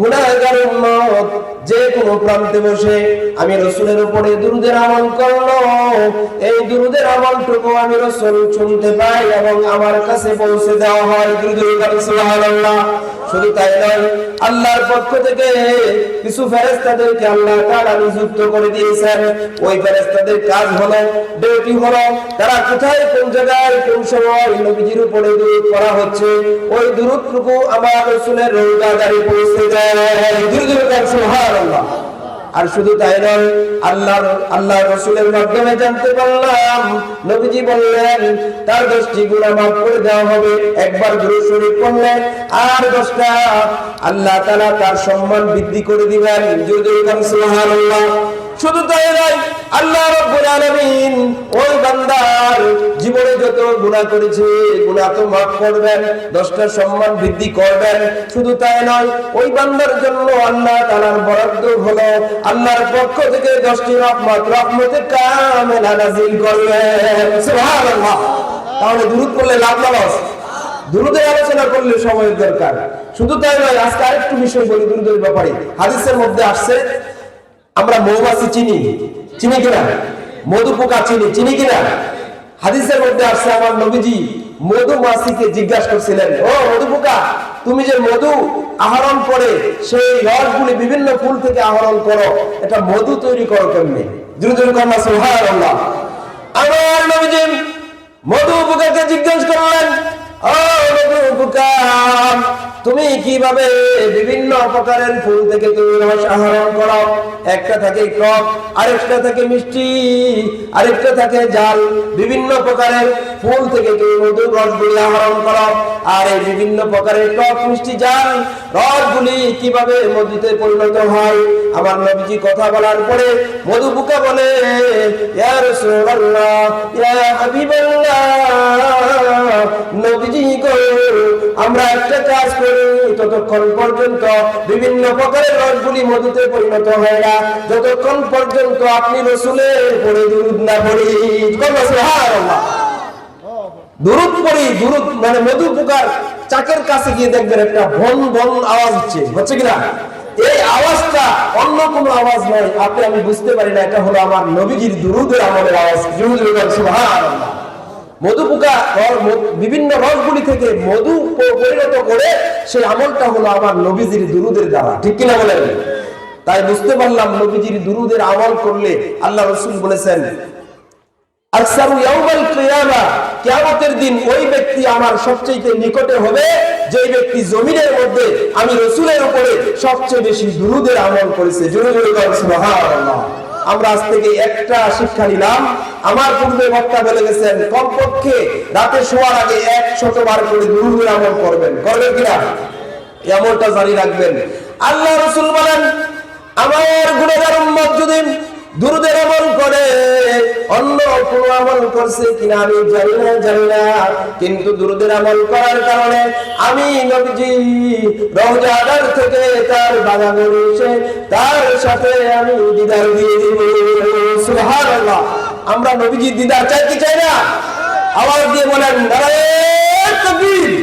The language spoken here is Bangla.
গুনাহগার উম্মত যে কোনো প্রান্তে বসে আমি রসুলের উপরে দুরুদের আমল করল। এই দুরুদের আমলটুকু আমি রসুল শুনতে পাই এবং আমার কাছে পৌঁছে দেওয়া হয়। দুরুদের গান সুবহানাল্লাহ। শুধু তাই নয়, আল্লাহর পক্ষ থেকে কিছু ফেরেস্তাদেরকে আল্লাহ তাআলা নিযুক্ত করে দিয়েছেন। ওই ফেরেস্তাদের কাজ হলো, ডিউটি হলো, তারা কোথায়, কোন জায়গায়, কোন সময় নবীজির উপরে দুরূদ পড়া হচ্ছে, ওই দুরূদটুকু আমার রাসূলের রোজাদারি পৌঁছে যায়। দুরূদের গান সুবহানাল্লাহ। আর শুধু তাই নয়, আল্লাহর আল্লাহ রসুলের মাধ্যমে জানতে পারলাম। নবীজি বললেন, তার দশটি গুণা মাফ করে দেওয়া হবে। একবার গুরু শরীর করলেন আর দশটা? আল্লাহ তারা তার সম্মান বৃদ্ধি করে দিবেন যদি শুধু তাই নয়, আল্লাহ রাব্বুল আলামিন ওই বান্দার জীবনে যত গুনাহ করেছে, গুনাহ তো মাফ করবেন, দশটা সম্মান বৃদ্ধি করবেন, শুধু তাই নয়, ওই বান্দার জন্য আল্লাহ তাআলার বরাদ্দ হলো, আল্লাহর পক্ষ থেকে দশটি রহমত, রহমতে কামেলা নাযিল করবেন সুবহানাল্লাহ। তাহলে দুরূদ পড়লে লাভ না লস? দুরুদের আলোচনা করলে সময়ের দরকার। শুধু তাই নয়, আজকে আরেকটু বিষয় বলি দুরুদের ব্যাপারে। হাদিসের মধ্যে আসছে আমরা মৌমাছি চিনি। চিনি কিনা? মধু পোকা চিনি চিনি কিনা? হাদিসের মধ্যে আসছে আমার নবীজি মধুমাছিকে জিজ্ঞাসা করছিলেন, ও মধু পোকা তুমি যে মধু আহরণ করে সেই রসগুলি বিভিন্ন ফুল থেকে আহরণ করো, এটা মধু তৈরি করো কেমনি? দ্রুত কন্যা, সুবহানাল্লাহ। আমার নবীজি মধু পোকাকে জিজ্ঞাসা করলেন ও মধু পোকা তুমি কীভাবে বিভিন্ন প্রকারের ফুল থেকে তুমি রস আহরণ করো? একটা থাকে টক আরেকটা থাকে মিষ্টি, আরেকটা থাকে জাল। বিভিন্ন প্রকারের ফুল থেকে তুমি মধু রসগুলি আহরণ করো। আর এই বিভিন্ন প্রকারের টক, মিষ্টি, জাল রসগুলি কীভাবে মধুতে পরিণত হয়? আমার নবীজি কথা বলার পরে মধু পোকা বলে নবীজি গো আমরা একটা কাজ করি, ততক্ষণ পর্যন্ত বিভিন্ন প্রকারের রসগুলি মধুতে পরিণত হয় না। যতক্ষণ পর্যন্ত আপনি রসুলের পরে দুরুদ না পড়ি। দুরুদ পড়ি, দুরুদ মানে মধু পোকার চাকের কাছে গিয়ে দেখবেন একটা ভন ভন আওয়াজ হচ্ছে হচ্ছে কিনা? এই আওয়াজটা অন্য কোনো আওয়াজ নয় আপনি, আমি বুঝতে পারি না, এটা হলো আমার নবীজির দুরুদের আমলের আওয়াজ। সুবহানাল্লাহ। মধু পোকা বিভিন্ন রসগুলি থেকে মধু পরিণত করে সেই আমলটা হলো আমার নবীজির দুরুদের দ্বারা। ঠিক কিনা বলেন? তাই বুঝতে পারলাম নবীজির দুরুদের আমল করলে আল্লাহ রসুল বলেছেন আমি রসুলের উপরে সবচেয়ে বেশি দুরুদের আমল করেছে। জোরে জোরে সুবহানাল্লাহ। আমরা আজ থেকে একটা শিক্ষা নিলাম। আমার পূর্বে বক্তা বলে গেছেন, কমপক্ষে রাতে শোয়ার আগে এক শতবার করে দুরুদের আমল করবেন। করবেন কিনা? এমনটা জানি রাখবেন। আল্লাহ রসুল বলেন, আমার গুণেগার উম্মত যদি দুরুদের আমল করে অন্য কোনো আমল করছে কিনা আমি জানি না জানি না। কিন্তু দুরুদের আমল করার কারণে আমি নবীজি রওজাদার থেকে তার বাগানে এসে তার সাথে আমি দিদার দিয়ে দিব। সুবহানাল্লাহ। আমরা নবীজি দিদার চাই কি চাই না? আওয়াজ দিয়ে বলেন, নারায়ণ তাকবীর